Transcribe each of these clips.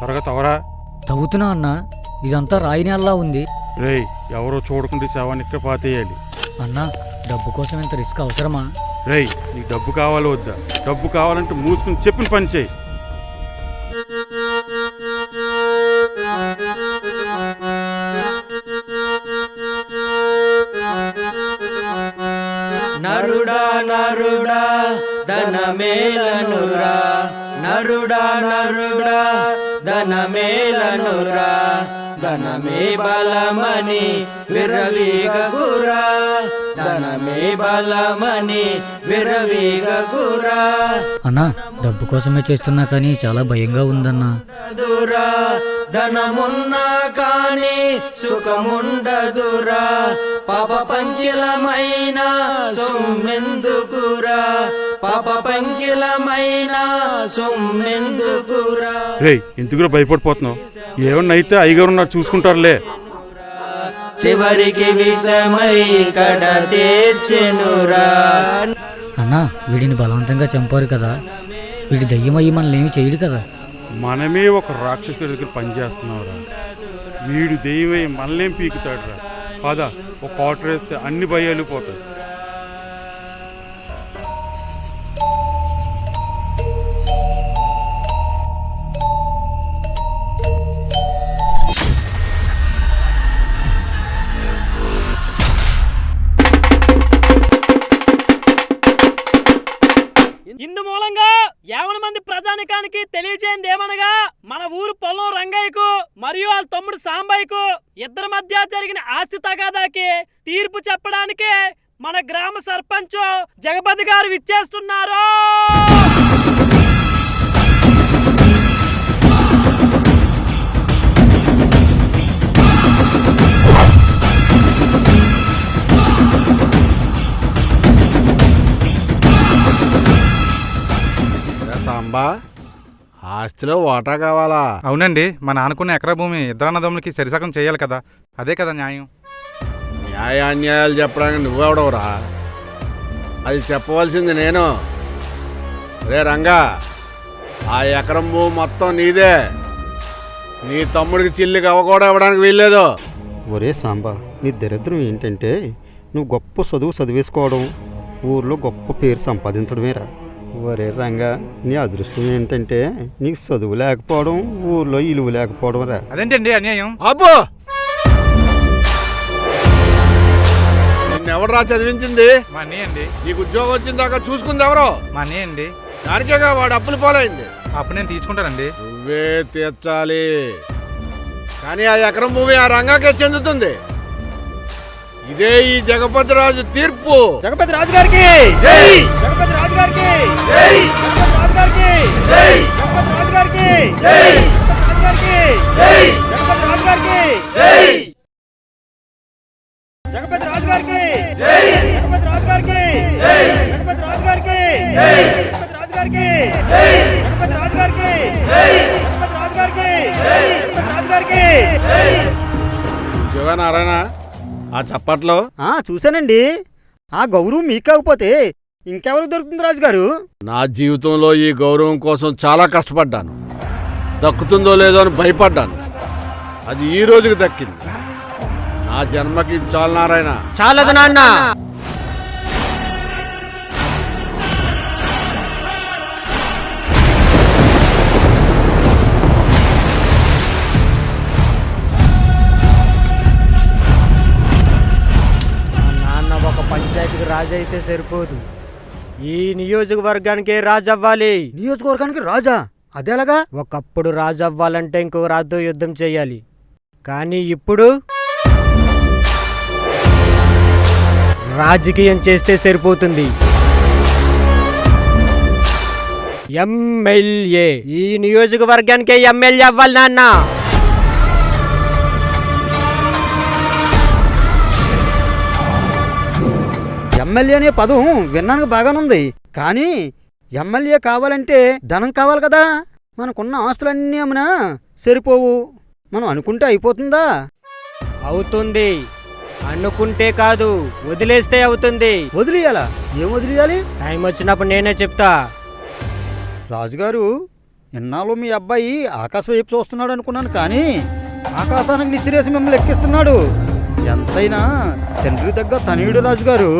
త్వరగా తవరా తవ్వుతున్నా అన్న ఇదంతా రాయి నేలలా ఉంది. రేయ్ ఎవరో చూడకుండా శవాన్ని ఇక్కడ పాతేయాలి. అన్న డబ్బు కోసం ఇంత రిస్క్ అవసరమా? రేయ్ నీకు డబ్బు కావాలో వద్దా? డబ్బు కావాలంటే మూసుకుని చెప్పిన పని చేయి. నరుడా నరుడా ధనమేలనురా. నరుడా నరుడా ధనమేలనురా ధనమే బలమని విరవీగకురా ధనమే బలమని విరవీగకురా అన్న డబ్బు కోసమే చేస్తున్నా కానీ చాలా భయంగా ఉందన్నా. దురా ధనమున్నా కాని సుఖముండదురా. పాప పంకిలమైన సొమ్మెందుకురా. పాప పంకిలమైన సొమ్మెందుకురా. రేయ్ ఎందుకురా భయపడిపోతున్నావు. ఏమన్నా అయితే అయ్యగారు ఉన్నారు చూసుకుంటారులే. చివరికి విషమై కడ తీర్చెనురా అన్న వీడిని బలవంతంగా చంపారు కదా. వీడి దయ్యమయ్యి మనల్ని ఏమి చేయడు కదా. మనమే ఒక రాక్షసుడి దగ్గర పనిచేస్తున్నావురా. వీడు దెయ్యమై మనలేం పీకుతాడురా. పద ఒక క్వార్టర్ వేస్తే అన్ని భయాలు పోతాయి. మన పొలం రంగయ్యకు మరియు వాళ్ళ తమ్ముడు సాంబయ్యకు ఇద్దరి మధ్య జరిగిన ఆస్తి తగాదాకి తీర్పు చెప్పడానికే మన గ్రామ సర్పంచ్ జగపతి గారు విచ్చేస్తున్నారు. సాంబా? ఆస్తిలో వాటా కావాలా? అవునండి మా నాన్నకున్న ఎకరా భూమి ఇద్దరు అన్నదమ్ములకి సరిసగం చేయాలి కదా. అదే కదా న్యాయం. న్యాయ అన్యాయాలు చెప్పడానికి నువ్వెవడవురా అది చెప్పవలసింది నేను. రే రంగా ఆ ఎకరం భూమి మొత్తం నీదే. నీ తమ్ముడికి చిల్లికి అవ్వ కూడా ఇవ్వడానికి వీల్లేదు. ఒరే సాంబా నీ దరిద్రం ఏంటంటే నువ్వు గొప్ప చదువు చదివేసుకోవడం ఊర్లో గొప్ప పేరు సంపాదించడమేరా. ఒరే రంగా నీ అదృష్టం ఏంటంటే నీకు చదువు లేకపోవడం ఊర్లో ఇలువ లేకపోవడం రా. అదేంటండి అన్యాయం? అబ్బో! నిన్నెవడరా చదివించింది? మా అన్నయ్య అండి. నీకు ఉద్యోగం వచ్చిన దాకా చూసుకుంది ఎవరో? మా అన్నయ్య అండి. దానికేగా వాడు అప్పులు పోలైంది? అప్పుడు నేను తీసుకుంటానండి. నువ్వే తీర్చాలి. కానీ ఆ ఎకరం భూమి ఆ రంగాకే చెందుతుంది. ఇదే ఈ జగపతి రాజు తీర్పు. జగపతి రాజు గారికి గారికి ఆ చప్పట్లో చూశానండి ఆ గౌరవం మీకు కాకపోతే ఇంకెవరు దొరుకుతుంది రాజుగారు? నా జీవితంలో ఈ గౌరవం కోసం చాలా కష్టపడ్డాను. దక్కుతుందో లేదో అని భయపడ్డాను. అది ఈ రోజుకి దక్కింది. నా జన్మకి ఇది చాలు నారాయణ. చాలదు నాన్న. నాన్న ఒక పంచాయతీకి రాజు అయితే సరిపోదు. ఈ నియోజకవర్గానికే రాజు అవ్వాలి నియోజకవర్గానికి రాజా? అదేలాగా ఒకప్పుడు రాజు అవ్వాలంటే ఇంకో రాజుతో యుద్ధం చేయాలి. కానీ ఇప్పుడు రాజకీయం చేస్తే సరిపోతుంది. ఎమ్మెల్యే. ఈ నియోజకవర్గానికే ఎమ్మెల్యే అవ్వాలి నాన్న. ఎమ్మెల్యే అనే పదం విన్నానికి బాగానుంది. కానీ ఎమ్మెల్యే కావాలంటే ధనం కావాలి కదా. మనకున్న ఆస్తులన్నీ అమ్మినా సరిపోవు. మనం అనుకుంటే అయిపోతుందా? అవుతుంది. అనుకుంటే కాదు వదిలేస్తే అవుతుంది. వదిలేయాలా? ఏం వదిలేయాలి? టైం వచ్చినప్పుడు నేనే చెప్తా. రాజుగారు ఇన్నాళ్ళు మీ అబ్బాయి ఆకాశం వైపు చూస్తున్నాడు అనుకున్నాను కానీ ఆకాశానికి నిచ్చిరేసి మిమ్మల్ని ఎక్కిస్తున్నాడు. ఎంతైనా తండ్రి దగ్గర తనయుడు రాజు గారు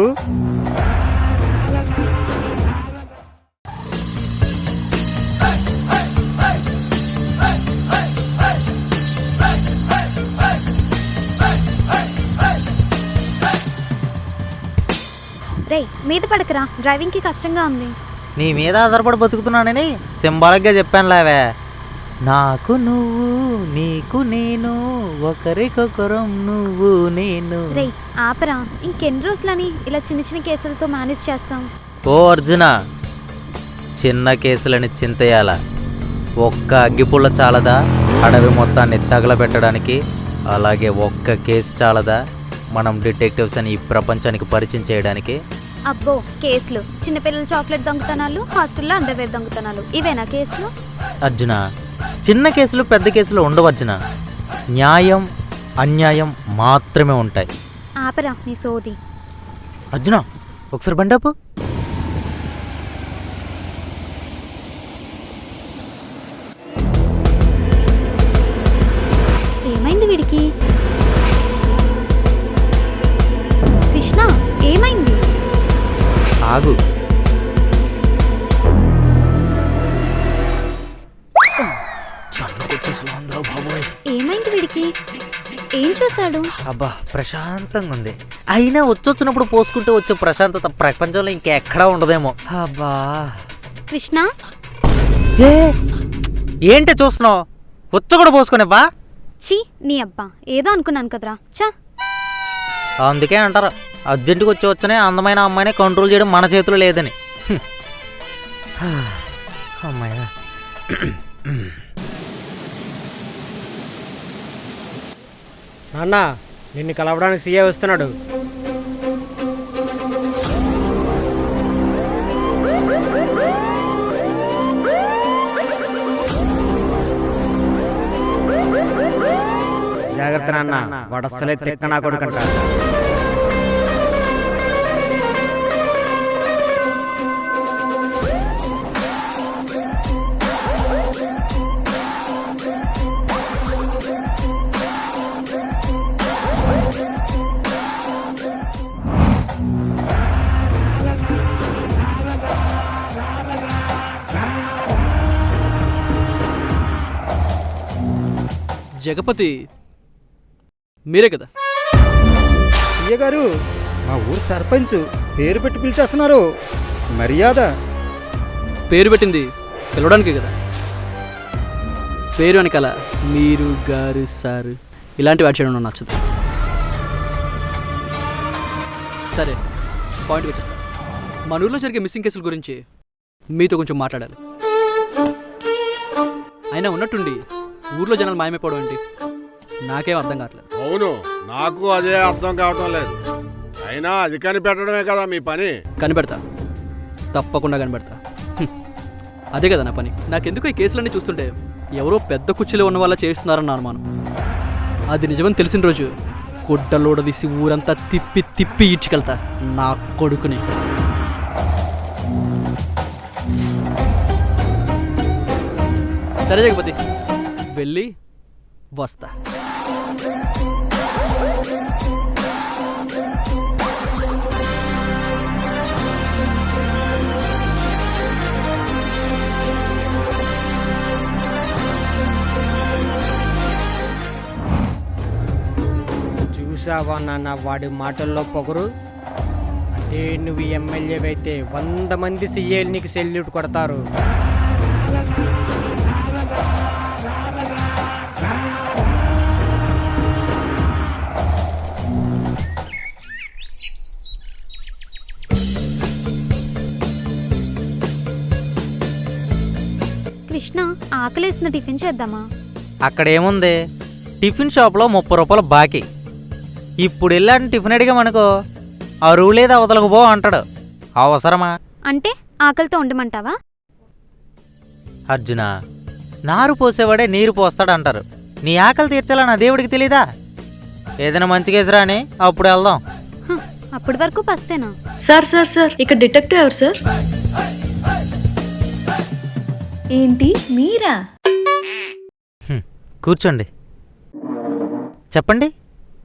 రేయ్ మీద పడకరా. డ్రైవింగ్కి కష్టంగా ఉంది. నీ మీద ఆధారపడి బతుకుతున్నానని సింబాలిక్గా చెప్పాను లేవే నాకు నువ్వు నీకు నేను ఒకరికొకరం నువ్వు నేను. ఆపరా. ఇంకెన్ని రోజులని ఇలా చిన్న చిన్న కేసులతో మేనేజ్ చేస్తాం? ఓ అర్జున చిన్న కేసులని చింతయాల? ఒక్క అగ్గిపుల్ల చాలదా? అడవి మొత్తాన్ని తగలబెట్టడానికి అలాగే ఒక్క కేసు చాలదా? మనం డిటెక్టివ్స్ అని ఈ ప్రపంచానికి పరిచయం చేయడానికి అబ్బో కేసులు. చిన్నపిల్లల చాక్లెట్ దొంగతనాలు హాస్టల్లో అండర్వేర్ దొంగతనాలు. ఇవేనా కేసులు? అర్జున చిన్న కేసులు పెద్ద కేసులు ఉండవు అర్జున. న్యాయం అన్యాయం మాత్రమే ఉంటాయి. ఆపరా నీ సోది. అర్జున ఒకసారి బండాపు అబ్బా ప్రశాంతంగా ఉంది. అయినా వచ్చొచ్చినప్పుడు పోసుకుంటే వచ్చే ప్రశాంతత ప్రపంచంలో ఇంకెక్కడా ఉండదేమో. అబ్బా. కృష్ణ? ఏ? ఏంటి చూస్తున్నావు? వచ్చ కూడా పోసుకునే బా ఛీ నీ అబ్బా. ఏదో అనుకున్నాను కదరా. చా అందుకే అంటారు అర్జెంటుగా వచ్చి వచ్చనే అందమైన అమ్మాయిని కంట్రోల్ చేయడం మన చేతిలో లేదని. హ్మ్. అమ్మాయ్యా నాన్న నిన్ను కలవడానికి సీఏ వస్తున్నాడు. జాగ్రత్త నాన్న వాడు అస్సలే తిక్క నా కొడుకంట జగపతి మీరే కదా. అయ్య గారు మా ఊరు సర్పంచ్ పేరు పెట్టి పిలిచేస్తున్నారు. మర్యాద. పేరు పెట్టింది పిలవడానికే కదా. పేరు వెనకాల మీరు గారు సారు ఇలాంటి వాటి చేయడం నాకు నచ్చదు. సరే పాయింట్ వచ్చేస్తా మన ఊర్లో జరిగే మిస్సింగ్ కేసుల గురించి మీతో కొంచెం మాట్లాడాలి. అయినా ఉన్నట్టుండి ఊర్లో జనాలు మాయమైపోవడం ఏంటి? నాకేం అర్థం కావట్లేదు. అవును నాకు అదే అర్థం కావటం లేదు. అయినా అది కనిపెట్టడమే కదా మీ పని. కనిపెడతా. తప్పకుండా కనిపెడతా. హ్మ్. అదే కదా నా పని. నాకెందుకు ఈ కేసులన్నీ చూస్తుంటే ఎవరో పెద్ద కుర్చీలో ఉన్న వాళ్ళ చేస్తున్నారని నా అనుమానం. అది నిజమని తెలిసిన రోజు గుడ్డలోడ తీసి ఊరంతా తిప్పి తిప్పి ఈడ్చుకెళ్తా. నా కొడుకుని. సరే జగపతి. వెళ్ళి వస్తా. చూసావా నాన్న వాడి మాటల్లో పొగరు? అదే నువ్వు ఎమ్మెల్యే అయితే వంద మంది సీఏలు నీకు సెల్యూట్ కొడతారు. ఆకలేస్తుంది టిఫిన్ చేద్దామా? అక్కడ ఏముంది టిఫిన్ షాప్లో ముప్పై రూపాయలు బాకీ. ఇప్పుడు వెళ్ళాడని టిఫిన్ అడిగామనుకో అరువు లేదు అవతలకు పో అంటాడు. అవసరమా? అంటే ఆకలితో ఉండమంటావా? అర్జున నారు పోసేవాడే నీరు పోస్తాడు అంటారు నీ ఆకలి తీర్చాలని దేవుడికి తెలీదా? ఏదైనా మంచి కేసు రాని అప్పుడు వెళ్దాం. అప్పటి వరకు పస్తేనా? 啊 సార్ సార్ సార్ ఇక్కడ డిటెక్టివ్ ఎవరు సార్? ఏంటి మీరా? కూర్చోండి. చెప్పండి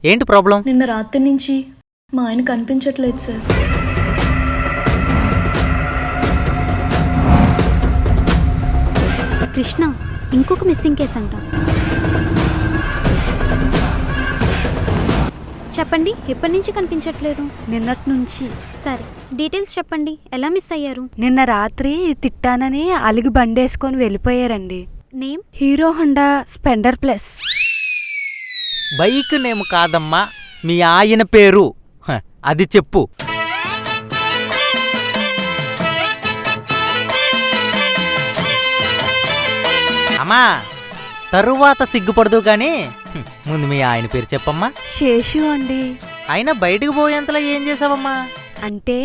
ఏంటి ప్రాబ్లం? నిన్న రాత్రి నుంచి మా ఆయన కనిపించట్లేదు సార్. కృష్ణ ఇంకొక మిస్సింగ్ కేసు అంట. చెప్పండి ఎప్పటి నుంచి కనిపించట్లేదు? నిన్నటి నుంచి. సరే. డీటెయిల్స్ చెప్పండి. ఎలా మిస్ అయ్యారు? నిన్న రాత్రి తిట్టానని అలిగి బండేసుకొని వెళ్ళిపోయారండి. Name? Hero Honda Splendor plus. Bike name కాదమ్మా మీ ఆయన పేరు. హ, అది చెప్పు. అమ్మా తరువాత సిగ్గుపడదు కానీ హ్మ్, ముందు మీ ఆయన పేరు చెప్పమ్మా. శేషు అండి. అయినా బయటకు పోయేంతలో ఏం చేసావమ్మా? అంటే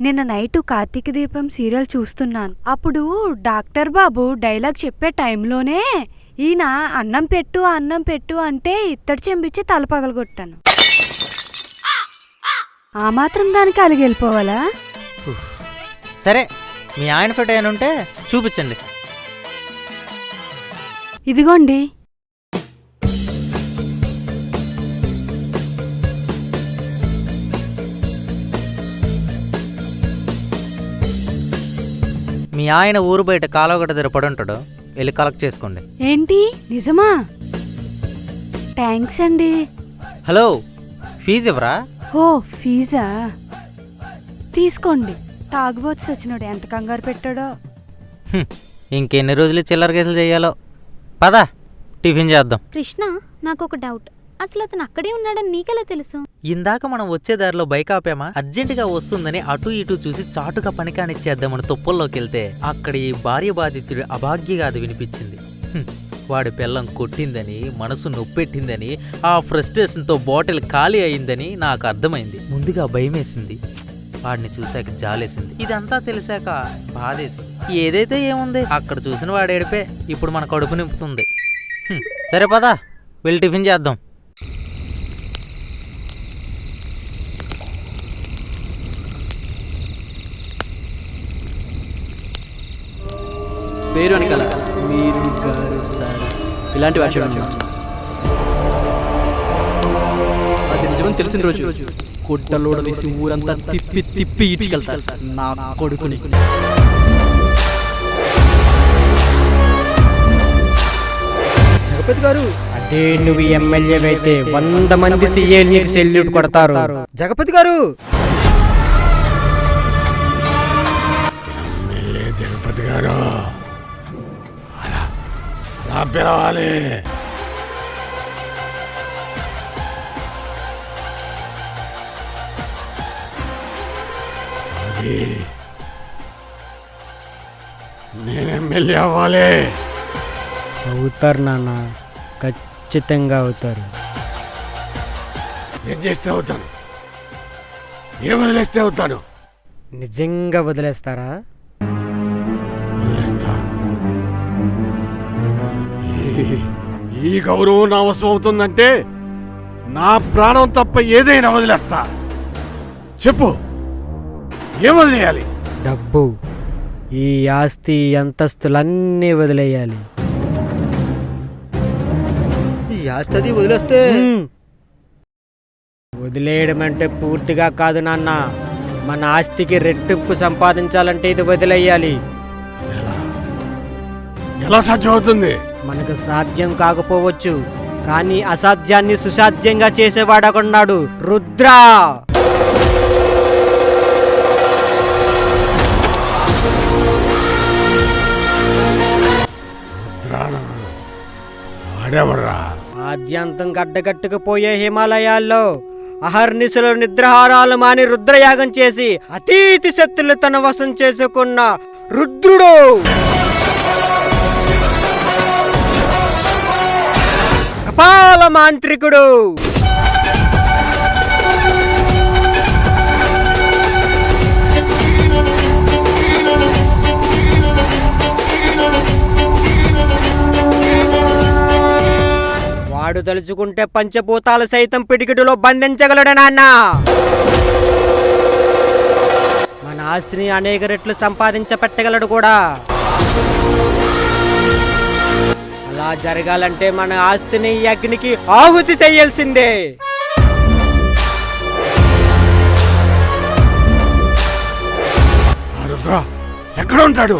నిన్న నైట్ కార్తీక దీపం సీరియల్ చూస్తున్నాను. అప్పుడు డాక్టర్ బాబు డైలాగ్ చెప్పే టైంలోనే ఈయన అన్నం పెట్టు అన్నం పెట్టు అంటే ఇత్తడి చెంబిచ్చి తల పగలగొట్టాను. ఆ మాత్రం దానికి అలిగి వెళ్ళిపోవాలా సరే మీ ఆయన ఫోటో ఏమైనా ఉంటే చూపించండి. ఇదిగోండి. ఆయన ఊరు బయట కాలువగడ్డ దగ్గర పడి ఉంటాడు. వెళ్ళి కలెక్ట్ చేసుకోండి. ఏంటి? నిజమా? థ్యాంక్స్ అండి. హలో ఫీజు ఇవ్వరా? ఓ ఫీజా? తీసుకోండి. తాగుబోతు సచ్చినోడు ఎంత కంగారు పెట్టాడో. హ్మ్, ఇంకెన్ని రోజులు చిల్లర కేసులు చేయాలో. పద టిఫిన్ చేద్దాం. కృష్ణ నాకు ఒక డౌట్. అసలు అతను అక్కడే ఉన్నాడని నీకెలా తెలుసు? ఇందాక మనం వచ్చే దారిలో బైక్ ఆపామా? అర్జెంటుగా వస్తుందని అటు ఇటు చూసి చాటుగా పనికానిచ్చేద్దామని తుప్పల్లోకి వెళ్తే అక్కడ ఈ భార్య బాధితుడి అభాగ్యగా అది వినిపించింది. హ్మ్, వాడి పిల్లం కొట్టిందని మనసు నొప్పెట్టిందని ఆ ఫ్రస్ట్రేషన్తో బాటిల్ ఖాళీ అయిందని నాకు అర్థమైంది. ముందుగా భయమేసింది. వాడిని చూశాక జాలేసింది. ఇదంతా తెలిసాక బాధేసింది. ఏదైతే ఏముంది? అక్కడ చూసిన వాడేడిపే. ఇప్పుడు మన కడుపు నింపుతుంది. హ్మ్, సరే పదా. వెళ్ళి టిఫిన్ చేద్దాం. పేరు వెనకాల మీరు గారు సార్. ఇలాంటి వాటి అది నిజమని తెలిసిన రోజు గుడ్డలోడ తీసి ఊరంతా తిప్పి తిప్పి ఇటుకెళ్తారు నా కొడుకుని. జగపతి గారు. అదే నువ్వు ఎమ్మెల్యే అయితే వంద మంది సీఏ నీకు సెల్యూట్ కొడతారు. జగపతి గారు. పిలవాలి అది నేను ఎమ్మెల్యే అవ్వాలి. అవుతారు నాన్న. ఖచ్చితంగా అవుతారు. ఏం చేస్తే అవుతాను? ఏం వదిలేస్తే అవుతాను? నిజంగా వదిలేస్తారా? ఈ గౌరవం నా అవసరం అవుతుందంటే నా ప్రాణం తప్ప ఏదైనా వదిలేస్తా. చెప్పు ఏం వదిలేయాలి? డబ్బు ఈ ఆస్తి అంతస్తులన్నీ వదిలేయాలి. ఈ ఆస్తి అది వదిలేస్తే. వదిలేయడం అంటే పూర్తిగా కాదు నాన్న. మన ఆస్తికి రెట్టింపు సంపాదించాలంటే ఇది వదిలేయాలి. ఎలా? ఎలా సాధ్యం అవుతుంది మనకు సాధ్యం కాకపోవచ్చు కానీ అసాధ్యాన్ని సుసాధ్యంగా చేసేవాడొకన్నాడు రుద్ర. ఆద్యంతం గడ్డగట్టుకుపోయే హిమాలయాల్లో అహర్నిశలు నిద్రహారాలు మాని రుద్రయాగం చేసి అతీతి శక్తులు తన వశం చేసుకున్న రుద్రుడు. మాంత్రికుడు వాడు తలుచుకుంటే పంచభూతాలు సైతం పిడికిటిలో బంధించగలడు నాన్న. మన ఆస్తిని అనేక రెట్లు సంపాదించపెట్టగలడు కూడా. అలా జరగాలంటే మన ఆస్తిని ఈ అగ్నికి ఆహుతి చేయాల్సిందే. ఎక్కడ ఉంటాడు?